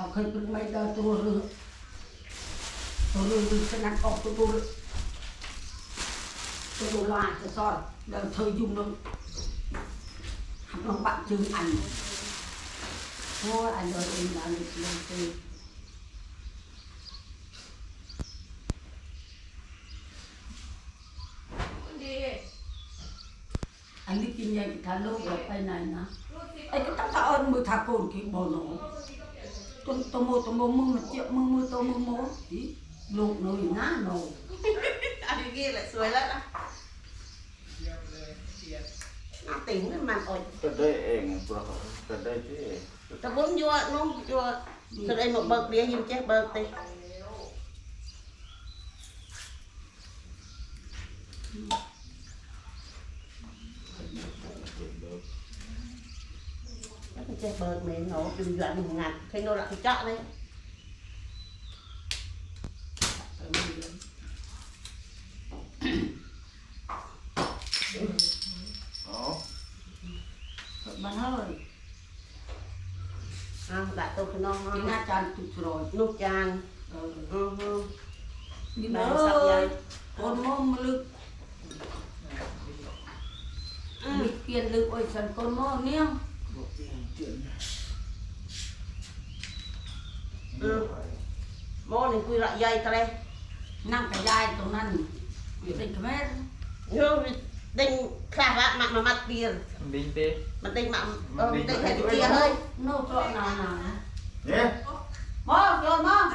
เขาเคยเป็นไม่ได้ตัวเรือตัวเรือขนาดออกตัวเรือตัวเรือลายจะซ่อนเดินเธอยุ่งลงทำลงบัตรจึงอันโอ้อันเดินเองอันเดินเองตีดีอันนี้กินยังทานลูกเราไปไหนนะไอ้ก็ต้องถ้าเอิญมือทาโกนกี่บ่หนอตัวตัวโมตัวโมมือมันเจ็บมือมือตัวมือโมอีลูกหนู อยู่หน้าหนูอันนี้แหละสวยแล้วนะ nó tỉnh nó mặt ổi ก็ได้เองปะก็ได้ที่ ta bốn vua nó vua từ đây một bậc đĩa nhìn chết bậc đi Nó cái chết bậc này nó đừng dọa đừng ngặt thế nó lại cái chọ đấy อ๋อมันเฮ้ย à, đại tôi cái nó กินอาจารย์ตุกรอย nút chan เออ ừ, ừ. กิน Bà เอ้ sắp ย dây คนโมมลึกมีเกียนลึกโอ้ยฉันคนโม bộ tiền chuyện ừ. bố nên quy lại dây ta đây năm cái dây tụi năn bị định cái mét nhưng định khá vạ mặt mà mặt tiền định tê mặt định mặt ờ định thể định tiền ơi nô trọn nào nào nhé bố rồi bố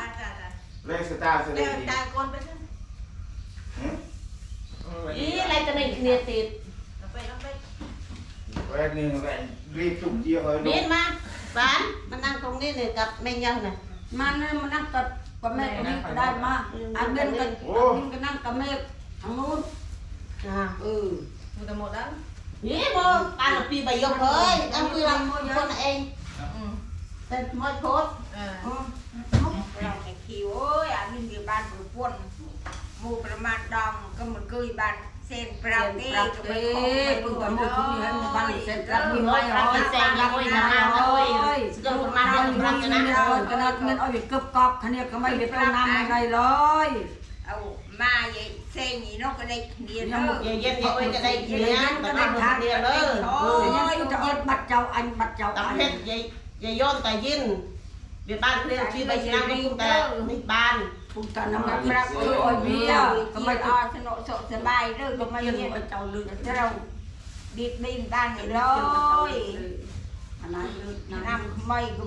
lên sẽ ta sẽ lên ta con bên ý lại ta định nhiệt tiền Quét như vậy ไปเอาไปแหวนหนึ่งแหวนรีบจุ่มเยี่ยมเลย biết mà bán mà đang cùng đi này gặp mình nhau này มันนั่นมันนั่งกับกับแม่ตรงนี้ก็ได้มาอันเบนกันอันนี้ก็นั่งกับแม่ทางนู้น à เออหมดแต่หมดแล้ว ý mô ăn là phi bày dọc thôi ăn quy làm con này anh อืม tên môi phốt เออเราแข่งคิวโอ้ยอันนี้คือบ้านปุ๋ยป่นหมู่ประมาณดองก็เหมือนกุยบ้าน เส้นปราเต้ปรับก็เต้ไม่คงไม่ปึ้งรู้กับเลมุกที่ให้มันบ้านเสร็จรับรับมีมีไว้ไว้เอารับไว้เป็นแซงรัยับงมีไว้ไว้นะเอาโอ้ไว้ยเกิดมาเราเรื่องอยู่รับที่นะนี่เราก็นัดเงินเอาอยู่กึบกอบคันนี้ก็ไม่ได้ต้มน้ำอะไรเลยเอามาใหญ่เส้นนี้เนาะก็ได้เรียนเนาะอย่าเย็นอย่าโอ้ยจะได้เลี้ยงแต่ไม่ทานเดียวเลยอย่างนี้จะเอาบัตรเจ้าอันบัตรเจ้า tập อัน hết dây dây yon tài dinh việc ban kia khi bây giờ đang cũng ta đi ban ปุตตะน้ำมา มันปรับคืคือออ้อ้ออยยเบี้ยก็ก็ไม่ไม่ต้อ้อองสนุกสบายเด้อก็ก็ไม่ไม่เรียเอจ้าลืมเราดีดดีนบ้านนี่เลยอันนั้นลืมน้ำไม่ก็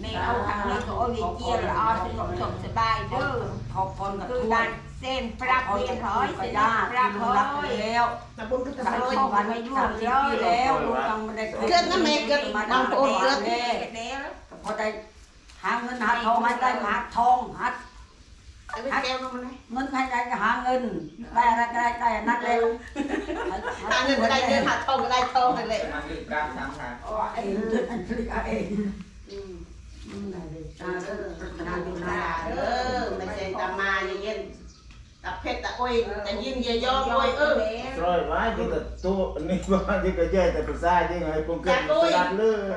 ไม่เอาทางเลยก็อ้อยเจียแล้วอ้อสนุกสบายเด้อขอบคนกับคือทุกบ้านเส้นปรับเรียนร้อยเส้นปรับที่ร้อยแล้ว là bốn cái สาย thôi เข้ากันไม่ยุ่งสามสิบปีแล้วลูกยังไม่ได้เกิดนะแม่เกิดมาบางคนเกิดแม่เด้อพอได้ หาเงินหาทองให้ได้หาทองหา cái bên keo nó này เงินให้ได้ก็หาเงินได้อะไรก็ได้ได้นั่นแล้ว ăn được cái đây đưa hạt thong cái đây thong này lệ มาดึกกลางทางทางอ๋อเองอันผลิตเองอืมอืมได้เลยตาเด้อปรารถนาอยู่นา là ơ mày xem ta ma dây yin tập hết ta ôi ta yin dây yon ôi ơ สร้อยไว้ที่กับตัวนี่ว่าที่กับแย่แต่ภาษาที่ไงคงเกิดสลัดเลย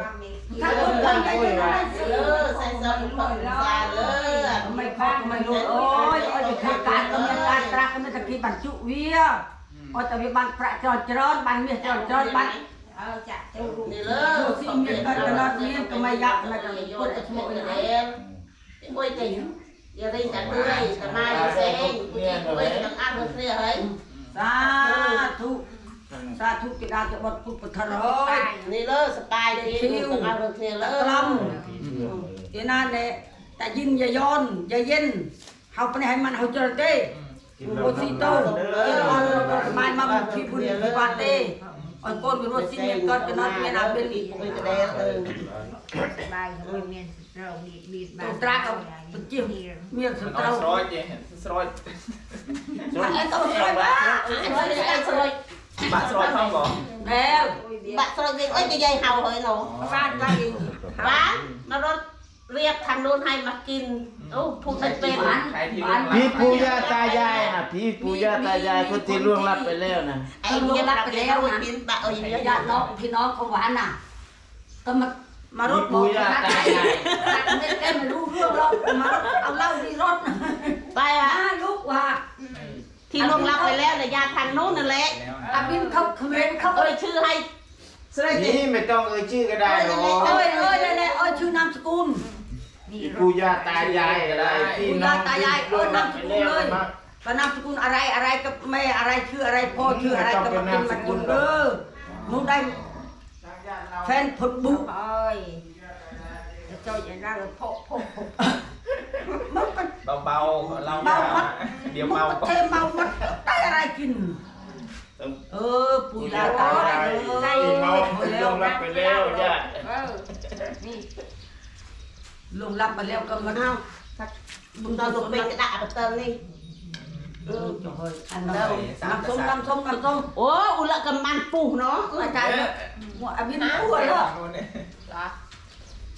ถ้าคนเกินไปก็ได้สิ ơ sai sao cũng không ra lơ ไม่พอก็ไม่รู้โอ้ยโอ้ยจะคือการก็มีการตรักก็มีตะกี้บรรจุเวียโอ้ยแต่มีบันประจอนจรอนบันเมียจอนจรอนบันเออจะจะรู้นี่ดูเลิกสิเมียก็จะนอนเมียก็ไม่ยักไม่จะปวดสมองเลเลยยโอ้ยติ อย่าได้จัดด้วยแต่มาอย่าเซ็งกูจะโอ้ยต้องอ่านเรื่องเฮ้ยสาธุสาธุกิดาจะบดพุทธทรอยนี่เลิกสบายดีต้องอ่านเรื่องเลิกกลำที่นั่นเนี่ยแต่ยินอย่าย้อนอย่าเย็นเฮาไปให้มันเฮาเจอเด้โอซิโต้เออเอาไม้มาที่บุญที่วัดเด้อันก้นเป็นรถสิเมียก็จะนอนเมียนาเป็นอีกโอ้ยกระเด็นเอ อสบายเขาเมียนเราดีดีบ้าตัวนตราเอาเป็นจิ้มเมียสมันตต้อรางสร้อยเจ๊สร้อยไอ้ต้องสวยบ้า Rồi đi ăn rồi บะสร้อยเข้าก่อนแล้ว bạn rồi đi ơi cái dây hầu hơi nó บ้านก็ดี bán nó nó riêng thằng luôn hay mà kín ô phụ thật bên ใครที่ร่วงพี่รับปู่ย่าตายายนะพี่ปู่ย่าตายายคนที่ล่วงลับไปแล้วนะ anh biết là cái hầu kín bạn ơi ญาติน้องพี่น้องของหวานน่ะก็ มารถเอาเหล้าที่รถไปอะนะลูกว่าที่ลงรับไปแล้วเลยญาติทางโน้นนั่นแหละแล้วอาบินเขาเขมรเขาเอ่ยชื่อให้เสด็จนี่ไม่ต้องเอ่ยชื่อก็ได้หรอกเอ้ยเอ้ยเลยเลยเอ้ยชื่อนามสกุลนี่ปู่ย่าตายายก็ได้พี่น้องล่วงลับไปแล้วมาว่านามสกุลอะไรอะไรกับแม่อะไรชื่ออะไรพ่อชื่ออะไรก็มาเป็นมันกุลเด้อหนูได้แฟนผลบุกเอ้ยจะจอยอย่างนั้นเลยโพะโพะ โพะมันเป็นเบาๆเราเบามัดเดี๋ยวมันเมาก็เทเมามันได้อะไรกิน เออปู่ย่าตายายเอ้ยพี่น้องล่วงลับไปแล้วย่าเออนี่ลงรับมาแล้วก็มันเอาบุญตอนลงไปกระดาษไปเติมนี่เออจะเฮ้ยอันนั้นน้ำส้มน้ำส้มน้ำส้มโอ้อุละกำมันปูเนาะก็อาจารย์หัวอบินน้ำปวดแล้วเนี่ย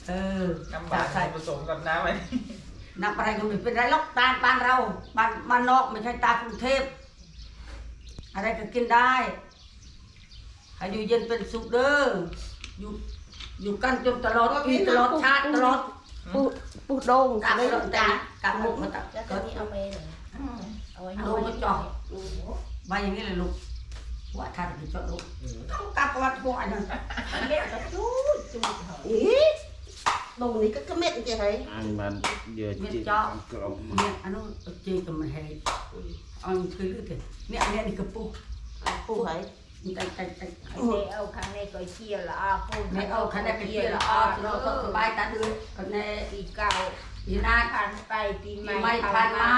เออน้ำจาบากใส่ผสมกับน้ำไหม น้ำอะไรก็ไม่เป็นไรหรอกตาบ้านเราบ้านบ้านนอกไม่ใช่ตากรุงเทพ อะไรก็กินได้ให้อยู่เย็นเป็นสุขเด้ออยู่อยู่กันจนตลอดปีตลอดชาติตลอดปูปูโดงกลับไปแล้วแต่กลับมุกมาตัดแล้วก็ก็นี่เอาไปเลยเอาไว้เอามาจ่อไว้อย่างนี้เลยลูกว่าทานไปจ่อลูกกลับวัดพวกอันนั้นเรียกจะจู้จู้อีตรงนี้ก็กระเม็ดจะให้อันมันเยอะจริงกลมเนี่ยอันนู้นเจกับมันให้เอา คือลือเถอะเนี่ยอันนี้นี่กระปุกปูให้ใจใจใจเนี่ยเอาข้างในก็เชียร์ละอะคุณในเอาคะแนนเป็นเกียร์ละอ๋อเราก็สบายตาดื้อคะแนนปีเก่าอีน่าผ่านไปปีใหม่ไม่ผ่านมา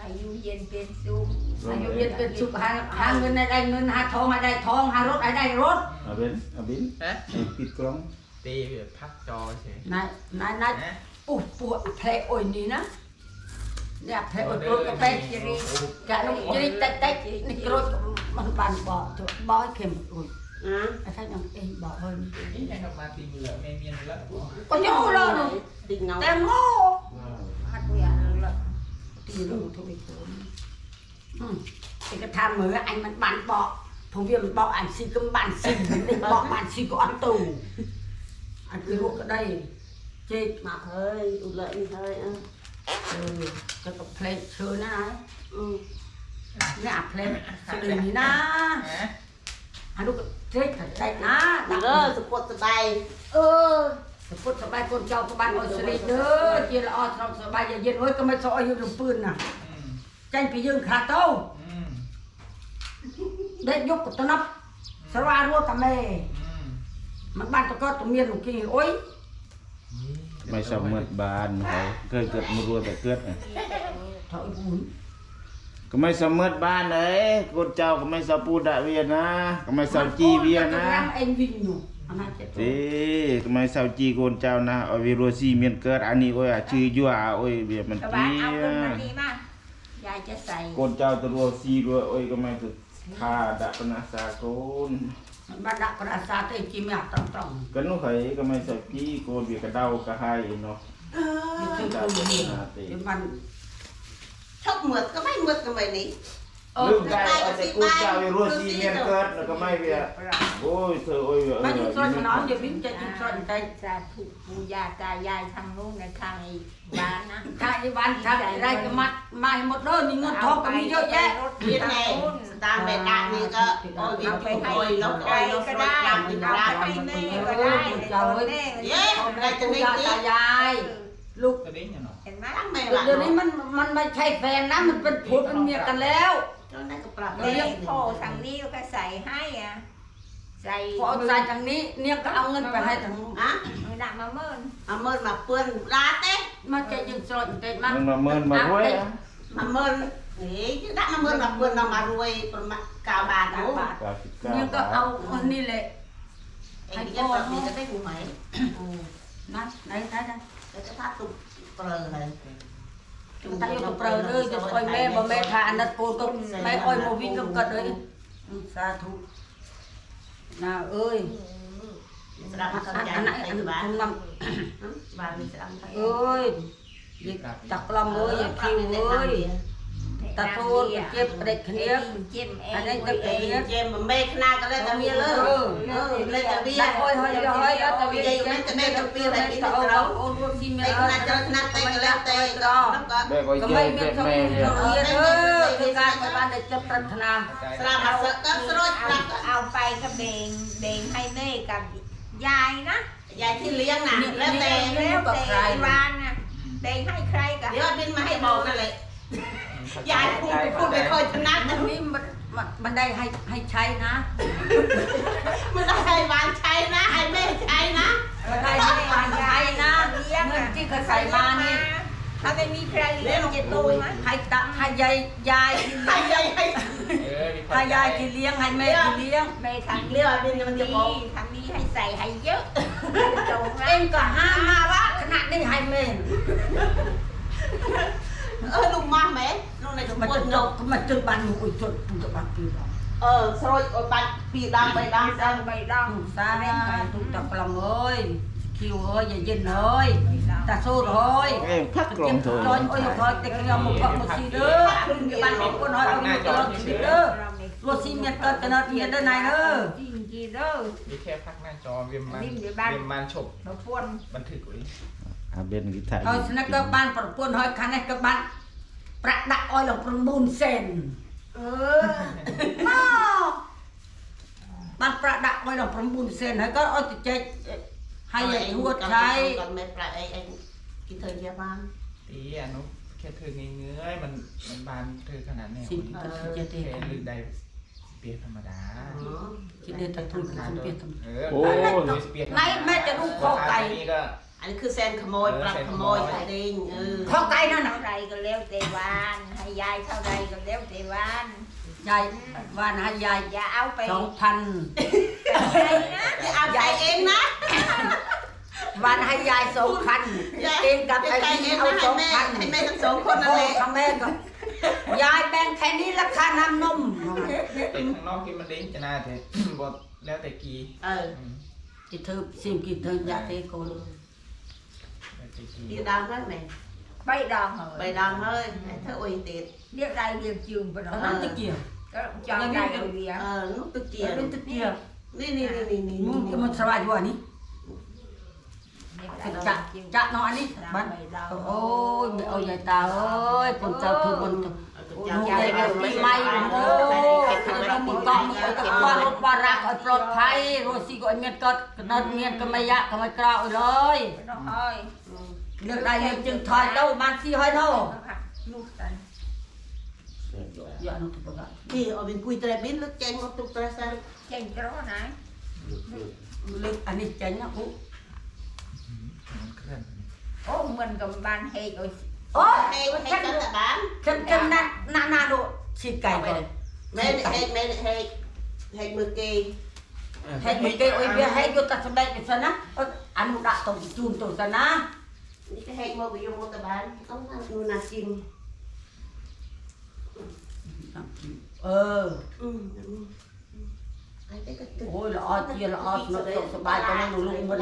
อายุเย็นเป็นสุขอายุเย็นเป็นสุขหาหาเงินให้ได้เงินหาทองให้ได้ทองหารถให้ได้รถอาบินอาบินฮะปิดกล้อง ตีแบบพักจอเฉยนายนายนายนะปุ๊บปวดแผลอ่อยนี่นะเนี่ยแผลอ่อยโดนกระแทกจริงกะนุ่งจริงแต่แต่นี่กรดมันบานบอกตัวบอกให้เข็มอุ้ยอะไอ้ท่านยังเองบอกเฮ้ยนี่ยังกลับมาตีเหลือไม่เมียนแล้วก็ยังเลยหนูดึงเงาแต่โง่ฮัดเวียนเลยตีลูกทุกคนอืมไอ้กระทำเหมือน anh มันบานบอกผมเรียนบอก anh xì cấm bàn xì định บอก bàn xì có ăn tù anh cứ lúc ở đây chết มา เฮ้ยอุละนี่เฮ้ยอะ ừ cho tập play chơi nó này อืม nè play chơi đừng đi na ฮะ anh lúc chết thật chạy na เด้อสปอร์ตสบาย ừ sắp phút sắp bay con cháu các bạn ơi xử lý đỡ chia là o trong sắp bay giờ yên ơi có mấy sọ yêu được pươn nè อืม tranh bị dương khá tâu อืม để giúp của tôi nắp sắp ra luôn cả mê อืม มันบ้านตะก็ตะเมียนของกินโอ้ยไม่สมดบานเขาเคยเกิดมารัวแต่เกิดถอยบุญก็ไม่สมดบ้านเลยคนเจ้าก็ไม่สปูดะเวียนะ ก็ไม่สาวจีเวียนะเอ็นวิ่งอยู่อันนั้นเจ็บเด้ก็ไม่สาวจีคนเจ้านะเอาวิโรซีเมียนเกิดอันนี้โอ้ยอะชื่อยั่วโอ้ยเบียมันกระจีบะเอาคนมาดีมายายจะใส่คนเจ้าตะรัวซีรัวโอ้ยก็ไม่สุดทาดะปนาสากนมันบ้านดักประสาทไอ้กิมอยากต้องต้องก็นู้ បានដាក់ប្រាសាទទេជីមាសត្រង់ត្រង់កិននោះហើយកុំឲ្យសាគីកូនវាកដៅកាហាយនោះ Ờ, វា thì គឺ thôi គូ vậy ន đi. ទេ Thì mình Thốc mượt cái mấy mượt cái mấy này ดกันไปนี่เออลืมได้เอาแต่กูเจ้าวิโรซีเมียนเกิดแล้วก็ไม่เบียโอ้ยเธอโอ้ยเออมาอยู่ซอยน้องอย่าวิ่งจะอยู่ซอยใจสาธุปู่ย่าตายายทางนู้นในทางไอ้บ้านนะทางไอ้บ้านทางไอ้ไรก็มัดมาหมดเลยมีเงินทองก็มีเยอะแยะเรียนไงตามแบบด่านนี่ก็โอ้ยวิ่งไปโอ้ยนกโอ้ยนกก็โอ้ยได้ยำกินเอาได้ไปแน่ก็ได้แน่เย้ได้จะปู่ไม่ย่าดี ตายายลูกตัวนี้ยังเนาะเห็นไหม ตั้งแม่ละเดี๋ยวนี้มันมันไม่ใช่แฟนนะมันเป็นผัวเป็นเมียกันแล้ว ก็ได้ก็ปรับเลี้ยงพ่อทางนี้ก็ใส่ให้อะใส่พอเอาใส่ทางนี้เนี่ยก็เอาเงินไปให้ทางอะมือหนักมาเมินมาเมินมาเปื้อนลาเต้มาจะยิงซอยใจมัมันนมาเมินมาด้วยมาเมินนี่จะได้มาเมินมาเปื้อนเรามารวยประมาณเก้าบาทโอ้เนี่ยก็เอาอันนี้แหละไอ้ที่จะปรับนี่จะได้กูไหมนั่นไหนไหนไหนแล้วจะทัดตุกเปลือย ตายตุ๊กเตอร์เลยจะคอยแม่บ่แม่ทานนัดปูก็แม่คอยโมวิ่งก็กัดเลยสาธุน้าเอ้ยเอ้ยจักรลำเอ้ยอย่าทิ้งเอ้ย ตะโพนเจ็บเด็กเนี้ยเจ็บเองอันนี้ตะเนี้ยเจ็บมันเม่ขนาดก็เลยตะเวียเลยเออเลยตะเบียโอ้ยโอ้ยโอ้ยตะเวียอยู่นั่นตะเวียตะเวียอะไรกินเราโอ้รวมทีะเราขนเาดจะขนาดเตะก็แล้วเตะก็ก็ไม่เป็นคำพูดเออคือการประมาณเด็กจะปรารถนาสลามาสักก็สลดเอาไปก็เบ่งเบ่งให้แม่กับยายนะยายที่เลี้ยงน่ะแล้วเตะแล้วเตะวานน่ะเบ่งให้ใครกันเดี๋ยวบินมาให้บอกนั่นแหละ ยายพูดไปพูดไปค่อยถนัดอันะนนี้มันมันมันได้ให้ให้ใช้นะมันได้ให้วานใช้นะให้แม่ใช้นะมันได้ให้วางใช้นะเงินที่เขาใส่มานี่ถ้าไม่มีใครเลี้ยงจะโตไหมให้ตะให้ยายยายที่ให้ยายให้เออมีคนให้ยายที่เลี้ยงให้แม่ที่เลี้ยงแม่ทางเรียกว่าบินมันจะบอกทางนี้ให้ใส่ให้เยอะโตเองก็ห้ามมาว่าขนาดนี้ให้แม่ เออลุงมาไหมลุงในสมมันบูจะรณ์จบก็มันจะบันอุ้ยจดมันจะบันปีหรอเออสรอยโอ้ปัดปีดำไปดำดังใบดังสาธุตะกลองเอ้ยคิวเอ้ยอย่าเย็นเอ้ยตาสู้เอ้ยเอ้ยพักกลองโถลอยโอ้ยคอยแต่กระยำมาเกาะมาซีเด้อบ้านของคนน้อยเอาอยู่ตลอดชีวิตเด้อรถซีเมียนเกิดกันนอดเมียนเด้อนายเด้อจริงจริงเด้อมีแค่พักหน้าจอเวียมมันนิ่มอยู่เวีบ้านยมมันฉบมาพ่นบันทึกไว้ อาเบนกีตาร์เอาชนะก็บ้านประปวนเฮ้ยคันนี้ก็บ้านประดักอ้อยหลงประมูลเซนเออมาบ้านประดักอ้อยหลงประมูลเซนให้ก็เอาติดใจให้ยายทวดใช้กันไม่ปลาไอ้ไอ้กินเธอเยอะบ้างตีอะนุ๊กแค่เธอเงยเงยมันมันบานเธอขนาดแน่สิ่งที่ตัดสินใจแค่ลึกได้เปียธรรมดาคิดเดินตะทุนกันเปลี่ยนทำเออเปียไหนแม่จะดูคอไก่นี่ก็อันนี้คือแซนขโมยปรับขโมยไอ้ดิงเออข้อไก่นั่นเท่าน่ะไรก็แล้วแต่วานให้ยายเท่าไรก็แล้วแต่วานยายวันให้ยายอย่าเอาไปสองพันใครนะจะเอาใจเองนะวันให้ยายสองพันเองกับไอ้ใจนี่เองเอานะสให้องแม่พันให้แม่ทั้งสองคนนั่นพ่อแหละกับแม่ก็ยายแบ่งแค่นี้ราคาน้ำนมแต่ข้างนอกกินมันเล้งจะน่าแต่บดแล้วแต่กีเออที่เธอซิมกี่เธออยากได้คนแล้วแต่กี đi đâm hết này ใบดองเหรอ bày đâm thôi Để thơ uy tiệt เรียกไรเรียกจืมไปหน่อัอนนั้นยตะเกียบ ก็จองได้เอาเรียง ờ lúc tức เกีย chìa บตะเกียบ đi đi đi đi đi มึงมันสบายกว่านี้จะจะนอนนี่บ้านโอ้ยไม่เอาใหญ่ตาเอ้ยคนเจ้าถือบน Chào ลูก chào ได้ chào เงินปี mấy ใหม่ mày โอ้ยเรามีกองมีไอ้กับว่ารถว่ารักไอ้ปลอดภัยรถสิก็ไอ้เมียนก็กระนดเมียนก็ไม่ยะก็ไม่กล้าเลย ไปน้องอ้อย เลือกได้เลือกจึงถอยเต้ามันสิห้อยเนาะลูกตันอย่านุทุบกัน đi ở bên quỳ tre biến lúc chen một tục tre sang เก่งจะร้อนไหนเลือกอันนี้เจ๋งนะอุ๊มันเคลื่อนโอ้เหมือนกับบ้านเฮกโอ้ยโอ้ย hay hay cho ta bán เข้มเข้มนั่นนานาดูฉีดไก่ก่อน mẹ này hay mẹ này hay hay mưa kì ให้มีเกยโอ้ยเบียให้ยุตัดสบายไปซะนะอันนุดะตรงจูนตัวซะนะ đi cái hay mưa bị vô một ta bán không nào nuôi nà chim เออ ừ ai thấy cái โอ้ยละออเจียละออสนุกสบายก็นั่งลุงมัน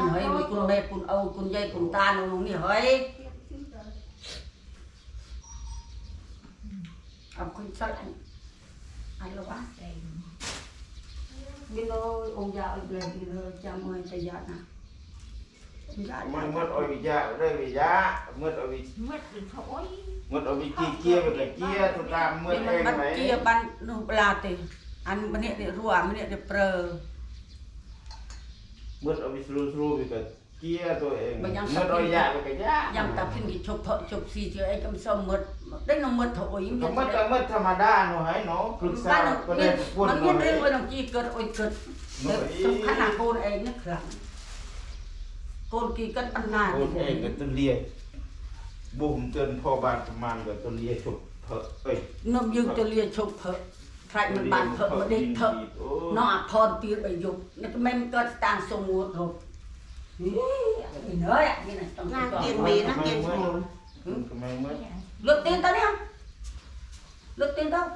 เฮ้ยมีคุณแม่คุณเอาคุณยายคุณตาหนูนี่เฮ้ยเอาคุณช่วยอันอันละวะกินเลยองยาอีกเลยกินเลยจำเลยจะยานะยามันมืดเอาวิยะเรื่องวิยะมืดเอาวิมืดหรือโอ้ยมืดเอาวิกีเกียไปกับเกียตุตามมืดนี่เอมันงมันไหมเจียบันนูปลาเตอันมันเนี่ยเดี๋ยวรัวมันเนี่ยเดี๋ยวเปรอมืดเอาวิสรูสรูไปกับเกียตัวเองมันยังมืดเอายะไปกับยะยังตาพินกิชกเพาะชกสีเจอไอ้กำซ้อมมืดได้น้องมืดเถอะโอ้ยก็มืดก็มืดธรรมดาหนูให้เนาะปรึกษาบ้านก็นี่ได้พูดมันหมีน่อยเรื่องว่าน้องจีเกิดโอ้ยเกิดเด็กสำคัญหนักโกนเองนะครับ โกนกี่กันปัญหาพูดเองก็ตัวเลียบุ่มเตือนพ่อบานประมาณกับตัวเลียฉุกเถอะเอ้ยนมยืงจะเลียชกเพอะใครมันบานเพอะมาได้เถอะน้องอภรปีไปยุบนี่ก็ไม่เกิดต่างสมุทรหรอกนี่เนื้ออะนี่นะต้อง nà ต่อ tiền mì nó tiền mùi ก็ไม่มืดเลือกตีนตอนนี้เลือกตีนตอน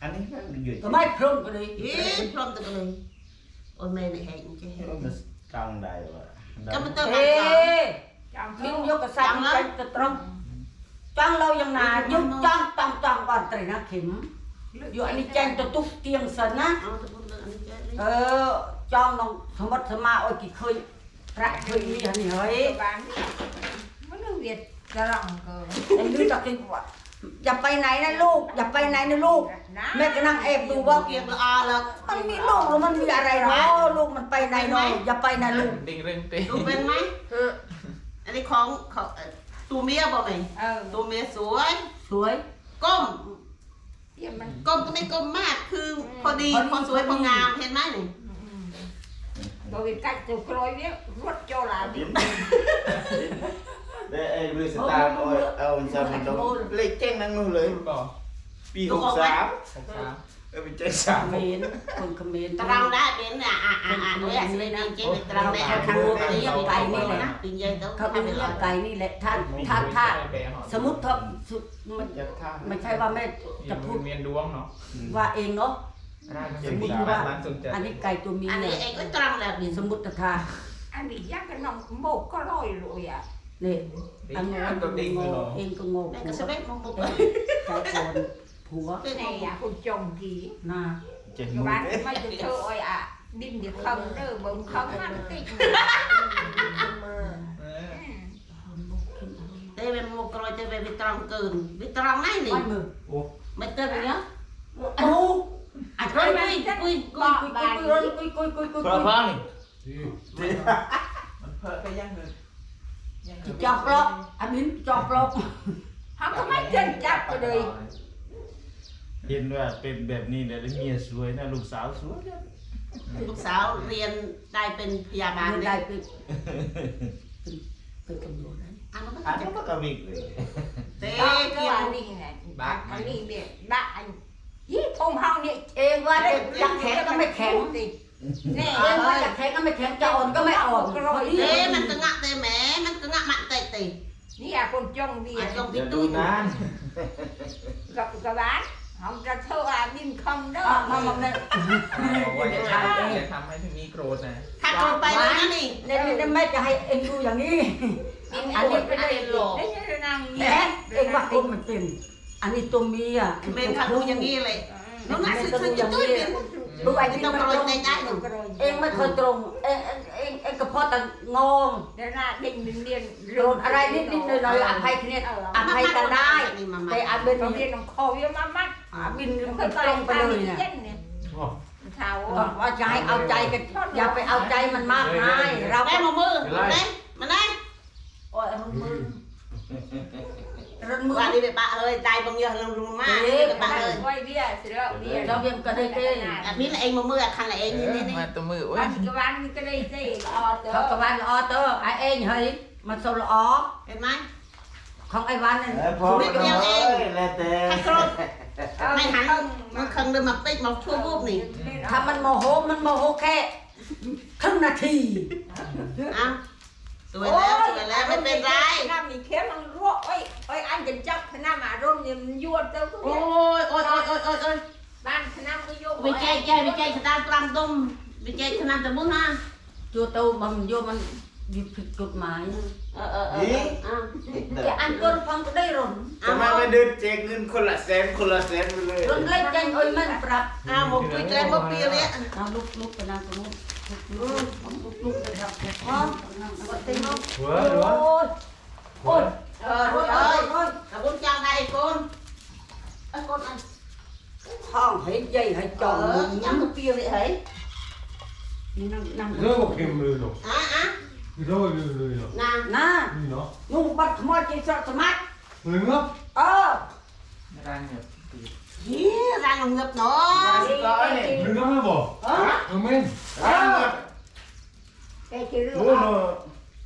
อันนี้ก็อยู่ก็ไม่พร้อมก็เลย Ý, không tự lên ôi mẹ này hẹn chứ มันกลางใดวะ cho mình tao เอ๊ bán ทิ้งยกกระสับกันกระตรงจ้องเรายังนายุ ចាំទៅហេយើងយកកសាច់ទៅទៅត្រង់ចង់លោយ៉ាងណាយើងចង់ចង់ចង់បានត្រីណាខឹមយកអានេះចាញ់ទៅទុះទៀងសិនណាអឺចង់នឹងសមិទ្ធសមាឲ្យគេឃើញប្រាក់ឃើញមាសនេះហើយបានមនុស្សវាចរងកើតែលឺតែគេគាត់ อย่าไปไหนนะลูก อย่าไปไหนนะลูก แม่ก็นั่งแอบดูว่าเกียบละออแล้วมันมีลูกหรือมันมีอะไรหรอลูกมันไปไหนเนาะอย่าไปนะลูกดิ่งเรื่องเต้ดูเป็นไหมอันนี้ของของเอ่อตัวเมียบอกไหมเออตัวเมียสวย สวยก้มเดี๋ยวมันก้มก็ไม่ก้มมากคือพอดีพอสวยพองามเห็นไหมนี่โดยกัดตัวกรอยเนี่ยรวดโจลาดิ ได้ไอ้บริษัทตามเอาเอาซามันต้องเลขแจ้งนั่งนู่นเลย บอกปีหกสามหกสามเออเป็นแจ้งสามเขมรคนเขมรตรังได้เป็นอะอะอะอะด้วยอะสิเป็นเจ๊เป็นตรังได้อะทางนู้นนี่ยังไกลนี่เลยนะปีนยัยต้องเขาเป็นทำเป็นเรื่ร้อองยไก่นี่แหละท่านท่านท่านสมมติถ้าสุดมันยัดท่าไม่ใช่ว่าแม่จะจะพูพูดดเมียนดวงเนาะว่าเองเนาะร้านสสมมมมติติว่าร้านสนใจอันนี้ไก่ตัวเมียอันนี้เนี่ยเองก็ตรังแล้วนี่สมมติทาอันนี้ยักษ์กับน้องโมกก็ลอยเลยอะ เนี่ยอันงตัวงดิ่งงเลยเหรอเองก็งงแม่ผัก็วสเปคมองปุ๊บใจอ่อนผัวเป็นในไงอะคุณจงกีหน้าเจ็ดกมือบ้านไม่จะเธออ้อยอะดิ้นเดี๋ยวคังเด้อบ่งคังมันติดเออเต้เป็นมุกรอยเต้เป็นตรังเกินเป็นตรังไหนนี่ไม่มือไม่เต้เป็นเนี้ยโอ้อะคุยคุยคุยกุยกุยกุยกุยกุยกุยกุยเพื่อฟังมันเพิ่มไปยังเลย จอบปลอกอันนี้จอบปลอกเขาก็ไม่เดินจับไปเลยเห็นว่าเป็นแบบนี้เดี๋ยวเมียสวยนะลูกสาวสวยนะลูกสาวเรียนได้เป็นพยาบาลมันได้ได้เป็นเป็นตำรวจนะอันนั้นอันก็นี้ก็กระวิกเลยเต้บ้าเกี่เกี่ยยววนี่ไงบ้าอันนี้เนี่ยบ้าอันยี่ทงเฮาเนี่ยเองว่าได้จะแข็งก็ไม่แข็งติดนี่เองว่าจะแข็งก็ไม่แข็งจะอ่อนก็ไม่อ่อนพอดีเต้มันก็งะเต้แหมมันก็งะมันเต้เต้นี่อะคนจงดีอะจงอย่าดูนานกับกับบ้านเขาจะเท่าอะดิ้นคำเด้อมามาเนี่ยบอกว่าอย่าทำอย่าทำให้ถึงนี้โกรธนะถ้าโดนไปเลยนะนี่เนี่ยแม่จะให้เองดูอย่างนี้อันนี้เป็นเรียนหลอกได้ยินนางแม่เองว่าคนมันเป็นอันนี้ตัวเมียเป็นคันดูอย่างนี้เลยน้องนักศึกษาจะตุ้ยเป็น ดูไอ้ไม่ที่ต้องมันโรตยรงในได้หนูเองไม่เคยตรงเองเองเองเองก็พอแต่งงเดี๋ยวนะเด็กเรียนโดนอะไรนิดนิดหน่อยหน่อยอภัยเนี่ยอภัยกันได้แต่อาบินเราเรียนของคอเยอะมากมากอาบินมันตรงไปเลยเนี่ยเนี่ยเท้าบอกว่าจะให้เอาใจกันอย่าไปเอาใจมันมากมายเราได้ก็มามือมาได้มาได้โอ้ยรุนมือ รุนมือ ว่านี่ไปปะเอ้ยได้บางอย่างลงลงมาไปปะเลยไว้เบี้ยเสือเบี้ยเราเบียมก็ได้เต้อันนี้เองมามือคันเองนี่นี่นี่มาตัวมือโอ้ยบ้านกับบ้านนี่ก็ได้เต้ออเตอเขากวันออเตอร์ไอเองเฮ้ยมันโซลอเห็นไหมของไอ้วันนั่นพอกันเลยแล้วแต่ถ้าโกรธไม่หันมันคันเดินมาปิดมาชั่ววูบนี่ถ้ามันโมโหมันโมโหแค่ครึ่งนาทีอ้าวส วยแล้วสวยแล้วไม่เป็นไร น้ำนี่เข้มมันรั่วโอ้ยโอ้ยอันจะจับขนาดมาร่มเนี่ยมันยั่วเต้าทุกโอ้อย่างยโอ้ยโอ้ยโอ้ยโอ้ยโอ้ยบ้านขนาดก็ยั่ววิจัยใจวิจัยขนาดกลางตุ้มวิจัยขนาดตะบุ้นนะจูตูมันโยมันยึดผิดกฎหมายเออเออเอออ่าแต่อันก้นฟังก็ได้รนทำไมไม่เดินแจกเงินคนละแสนคนละแสนไปเลยรนเล็กจังโอ้ยมันปรับ อ้าวหมกตุยเตรมกปีเลยเอาลุกลุกไปนั่งตรงนู้น Rửa, rửa. Ôi. Ôi. Trời Ôi, ơi, ôi. Là con trao này con. Ê, con ăn. Không thấy dây hãy tròn ờ, nhắm cái kia vậy thấy. Rơi một kèm lười nó. À à. Rơi lười lười nó. Nà. Nà. Nó. Nó bắt mơ chỉ sợ tầm mắt. Lười ngốc. Ờ. Đang nhập. ยเฮ้ยรังเงือบเนาะ lười ngấp hay bỏ, thằng men, แกจะรู้นู่น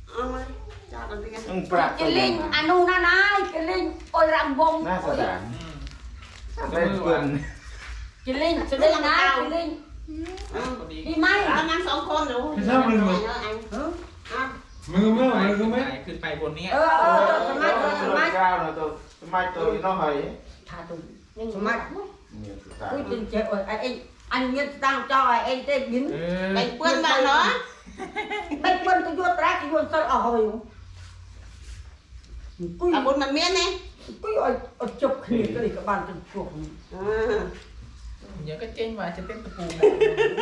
เอามาบกันไปกันต้งปรับกิลิงอนุนนายกิลิงโอ้ยรำวงน่าสงสารได้เพื่อนกิลิงกิลิงนะกิลิงพอดีดีไหมเอานั่งสองคนหนู lười ngấp hay lười ngấp ขึ้นไปบนนี้เออเออสมัครสมัครก้าวนะตัวสมัยตัวน้องหอยถ้าตุ สมัครเนี่ยสุดท้ายคุยจริงเจ้าไอ้เอ็งอันเงี้ยตั้งจอไอ้เอ็งเต้บินเออไปเปื้อนบ้านเนาะไปเปิ้นตัวตรักยวนสลเอาหอยคุยตะบุญมันเมียนนี่คุยไอ้จบขี้ก็เลยกับบ้านจนจบอ่าเดี๋ยวก็เจ๊งว่าจะเต้นตะปู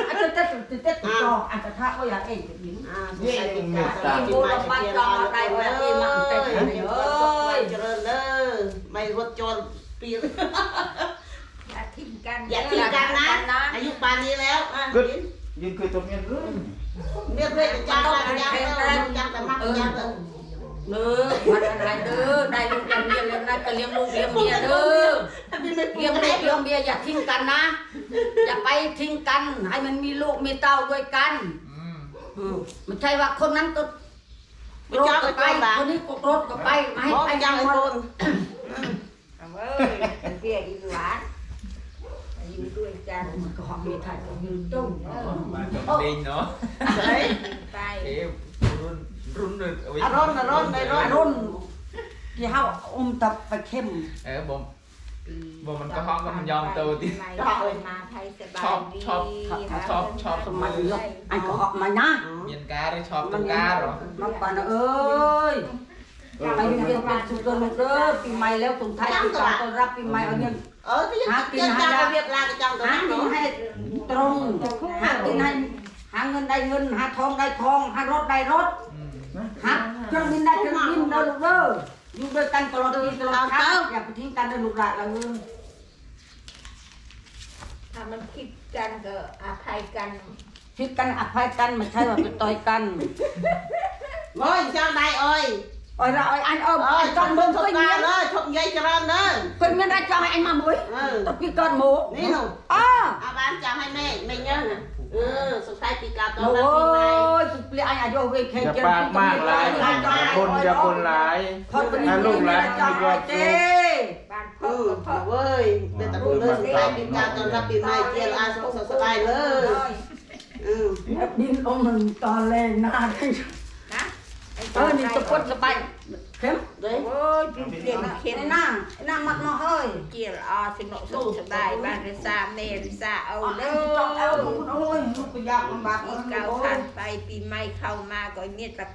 อันจะจะจะจะจองอันจะท่าก็อยากเองจะยิงอ่าสุขใจปีกาต้อนรับปีใหม่เจียรอาได้ไว้เอ้ยมันเต็มเลยเอ้ยเจริญเด้อไม่รถจน ปีอย่าทิ้งกันอย่าทิ้งกันนะ อายุป่านนี้แล้วอะ Good. ยืนคุยตรงนี้เรื่อง เรียกเรียกจ้างกันยังเด้อจ้างแต่มากยังเด้อเนื้อมันอะไรเด้อได้ลูกเลี้ยงเมียเลี้ยงได้ก็เลี้ยงลูกเลี้ยงเมียเด้อพี่ไม่พูเลี้ยดงอะไรลูกเลี้ยงเมียอย่าทิ้งกันนะ อย่าไปทิ้งกัน ให้มันมีลูกมีเต้าด้วยกันอืมอืมไม่ใช่ว่าคนนั้นก็ไม่จ้างก็ไอ้ไปต้นละคนนี้ก็รถก็ไปไม่ให้บอกไปจ้างไอ้ต้น เอ้ยเป็นเปียกอีหวานอยู่ด้วยกันมันก็หอมมีไทยก็ยืนจุ้งมากับเด้งเนาะเฮ้ยไปเอ๊ะรุ่นรุ่นเลยเอาไว้อารมณ์อารมณ์ในรุ่นที่เฮาอมตับไปเข้มเออบ่มบ่มันก็ฮ้องก็มันยอมโตติมาไทยสบายชอบดีชอบชอบชอบสมัยยกอันก็หอกมานะเมียนกาหรือชอบตรงกาหรอมาปานเอ้ย ไปอยู่เรียนเป็นสุดยอดลูกเด้อปีใหม่แล้วตรงไทยปีก่อนต้อนรับปีใหม่เอาเงินเออที่ยังจ้างเรียบลาก็จ้างตัวหานั้นกินเนาะให้ตรงหากินให้หาเงินได้เงิน หาทองได้ทอง หารถได้รถอืมหาเครื่องบินได้เครื่องบินเด้อลูกเด้ออยู่ด้วยกันตลอดปีตลอดชาติอย่าไปทิ้งกันเด้อลูกหลานเราเด้อถ้ามันคิดกันก็อภัยกันคิดกันอภัยกันไม่ใช่ว่าไปต่อยกันโอ้ยจ้ างได้เอ้ย โอ้ยเราไอ้อันเออ เอ้ย จ จ้า อง ง เบิ่ เบิ่ ง ง ส เคย กา เมีย เด้อชมใหญ่เจริญเด้อ เคยเมียได้จองให้อันมามุ้ย เออ ตะกี้ก่อนหมู นี่หนู อ้า อาบ้านจ้างให้แม่แม่เงี้ยน่ะเออสุขใจปีกาต้อน โอ้ รับปีใหม่ ยเปลี่ยนอันอายุเวกแข่ง อย่า เจ ป เป็นถ้าลูกหลานจอมีงความเจ้สุขบ้านเอพ่ออก็พ่อเว้ยเป็นตะบุญเลยสุขใจปีกาต้อนรับปีใหม่เจียรอาสุขสบายเลยเออดินองมันตอนแรงหน้านะเออนี่ตะกดสบายเข้มเด้อโอ้ยเป็นเปียกเข็มไอ้นางไอ้นางมัดมาเฮ้ยเจียร์อาสนุกสุขสบายบ้านริซาเมริซาเอาเอาเด้เด้อต้องเอาอโอ้ยลูกไปยากลำบากปีเอาเก่าโอ้ผ่ายนไปปีใหม่เข้ามาก็มีแต่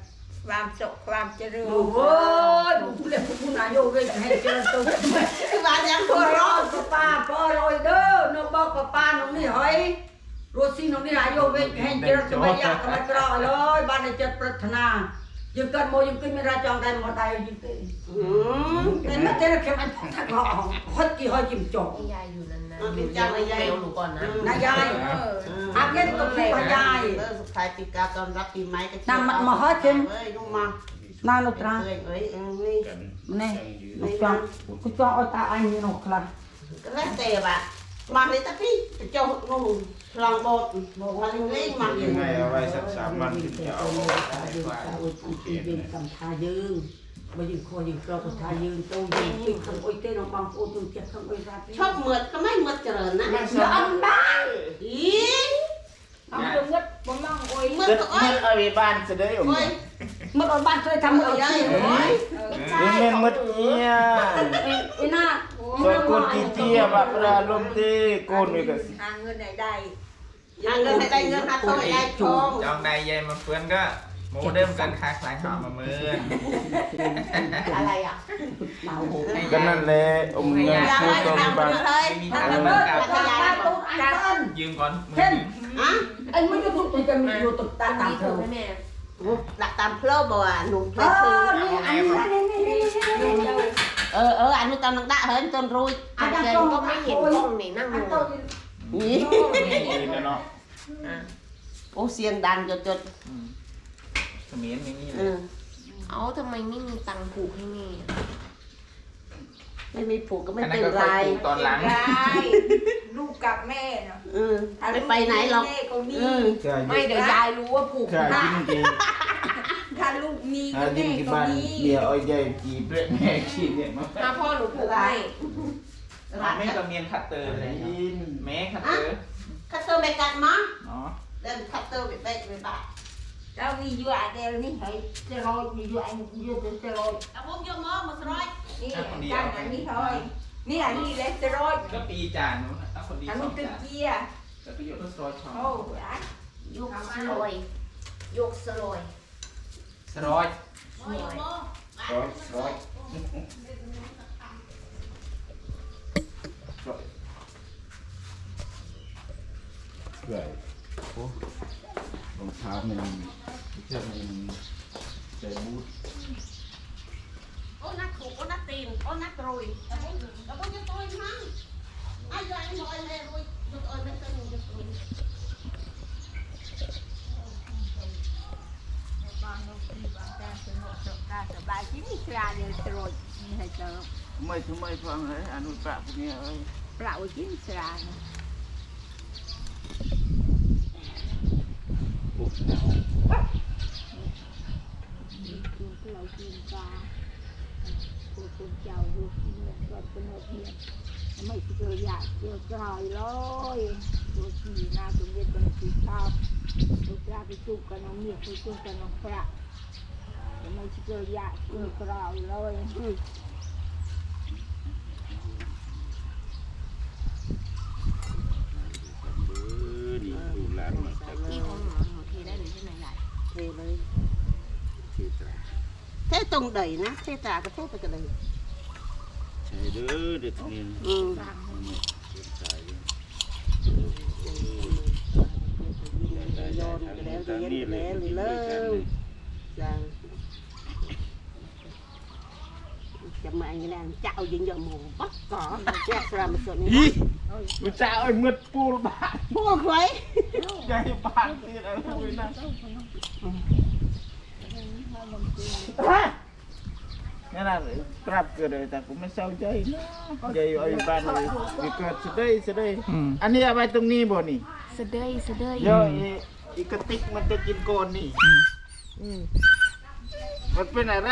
ความสุขความเจริญโอ้ยผู้เล่นผู้นายโยเวกให้เจริญตัวบ้านยังพ่หัอวรอเราะดป้าพ่อลอยเด้อน้องบอกกับป้าน้องนี่เฮ้ยรถซีน้องนี่นายโยเวกให้เจริญตัวไม่ยากก็ไม่กรอเลยบ้านในเจ็ดปรารถนา ยังกันโมยังกินไม่ได้จองได้หมดได้ยิงเตะอืมแต่ไม่เจอเข้มอันทักหอฮอดกี่หอยจิ้มจกยายอยู่นานมันเป็นจ้างใหญ่เร็วหนูก่อนนะนายยายเอออาเย็นกับผู้ยายเด้อสุขใจปีกาต้อนรับปีใหม่ បាននេះតាពីបញ្ចុះនោះឆ្លងបូតមកហើយលេងមកយើងហើយអ្វីសិក្សាមិនទៅអោហើយបាទយើងសំថាយើងបើយើងខុសយើងក្រក៏ថាយើងទៅយើងជិះខ្ញុំអុយទេនំបងប្អូនទុំចិត្តខ្ញុំអុយថាឈប់មើលកុំឲ្យមើលច្រើនណាអត់បានអី เอาไว้สักสามวันถึงจะเอาออกตายืนตาอุดตียืนกำทายืนมายืนคอยืนกรอกทายืนโตยืนปีข้างอ้อยเต้นองบางโอ้ยเจ็บข้างอ้อยราตรีชอบเหมือดก็ไม่เหมือดเจริญนะเดี๋ยวอันบ้างอีเอาเรื่องเงินบ่มองโอ้ยเหมือดเกิดก็อ้อเงิยนเอาไปบ้านเสด็จผมโอ้ยเมื่อบ้านเคยทำเมื่อเอาเอาใหญ่ชีโอ้ยเงินเงินหมดเอียไอ้หน้าส่วนคนที่เจียบะประลมตีโกนไปก็สิหาเงินไหนได้หาเงินให้ได้เงินหาทองให้ได้ทองจองใดยายมาเฟือนก็โมเดิมกันคาคลายหอมมาเมือนอะไรอะเราก็นั่นแหละอมเงินอยากคือให้ตรงทำบ้านเลยไม่มีทำทางเลิเลิกกกักับบตาตูอัน ต้นยืมก่อนมือเข้มอะไอ้ไม่ยุติจะมีอยู่ตุกตาอันตานี้เธถูอกไหมแม่หลักตามเพลอบ่อะหนุ่มเพเอลคืออนี่อันนี้นี่นี่นี่นี่เออเอออันนี้ตอนนักดะเฮินจนรู้อันเจนั้นนก็ก็ไม่ไม่เห็เห็นนกกล้ล้อองงนี่นั่งอันดูต้นนี่นี่นะเนาะอะโอ้เสียงดังจดจดเขมิ้นอย่างนี้เอเลยอเอาทำไมไม่มีตังค์ผูกให้แม่ ไม่มีผูกก็ไม่อันนั้เป็นนก็ไรค่อยปลูกตอนหลังได้ลูกกับแม่เนาะเออไม่ไปไหนหรอก แม่ก็มีเออไม่เดี๋ยวยายรู้ว่าผูกใช่ได้กินดีถ้าลูกมีอาก็ดินแม่ที่ก็บ้านมีเบียร์อ้อยใหญ่กีบเลยแม่ขี้เนี่ยมาถ้าพ่อหนูผูกให้แม่ก็เมียนคัตเตอร์เลยแม่คัตเตอร์ คัตเตอร์ไปกัดมั้งเนาะเดินคัตเตอร์ไปเตะไปบ้าเรามีอยู่อันเดียวนี่เฮ้ยจะรอยมีอยู่อันเดียวจะรอยเอาพวกยมมอมาสร้อย นี่ตั้งอันนี้เฮ้ยนี่อันนี้เลสเตอรอยก็ปีจานนู้นเอาคนดีอันสอนี้งตึกจานเกียร์แล้วก็ยกรถสโลชอโอ้ยยกสลอยยกสลอยสร้อยร้อยร้อยเปื่อยโอ้รองเท้ามันเสื้อมันใส่บูท អូនណាគ្រូអូនណាទីមអូនណាព្រួយតែបងតែបងយកទួយហ្នឹងអាយយកឲ្យមកឲ្យរួយយកឲ្យមិនទៅយកព្រួយបាននោះពីបានតែទៅមកទៅការសបាយជីនេះស្រាយើងត្រួយនេះឲ្យទៅមិនថ្មីផងហើយអនុប្រាក់គ្នាអើយប្រាក់អុយជីស្រាអូ Thank you. ยอนุปะพวกเนี้ยเอ้ยากเมืองก่อนเป็นหมดเมืองไม่เจออยากเจอกรอยเลยดูสีหน้าตรงเย็นตรงสีขาวดูปลาไปจุกกันน้องเมียไปจุกกันน้องปลาไม่เจออยากเจอกรอยเลย เออดีดูหลานมาจาก ที่ของหมอหนูเทได้เลยใช่ไหมยาย เทเลย ที่ตรา เท ตรงใดนะเทตาก็เทไปกันเลยใช่เด้อเด็กนี่อืมตายเลยโยนไปแล้วเย็นไปแล้วเลยเลยจ้าจะมาอย่างนั้นเจ้ายิงยาหมูปักก่อแจกสระมาส่วนนี้อีกูจะเอาเงินปูบาทพูดไว้ใหญ่บาทตีอะไรพวก นี้นะนั่นน่ะกลับเกิดเลยแต่กูไม่เศร้าใจนะใหญ่ไอ้บ้านเลยมีเกิดสะได้สะได้อืมอันนี้เอาไว้ตรงนี้บ่นี่สะเดยสะเดยเดี๋ยวอีอีกระติกมันจะกินโกนนี่อืมมันเป็นอะไร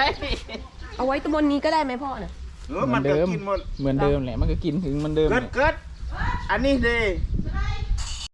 เอาไว้ตรงบนนี้ก็ได้ไหมพ่อน่ะเออมันก็กินหมดเหมือนเดิมแหละมันก็กินถึงเหมันเดิมเกิดเนี่ยเกิดอันนี้เด้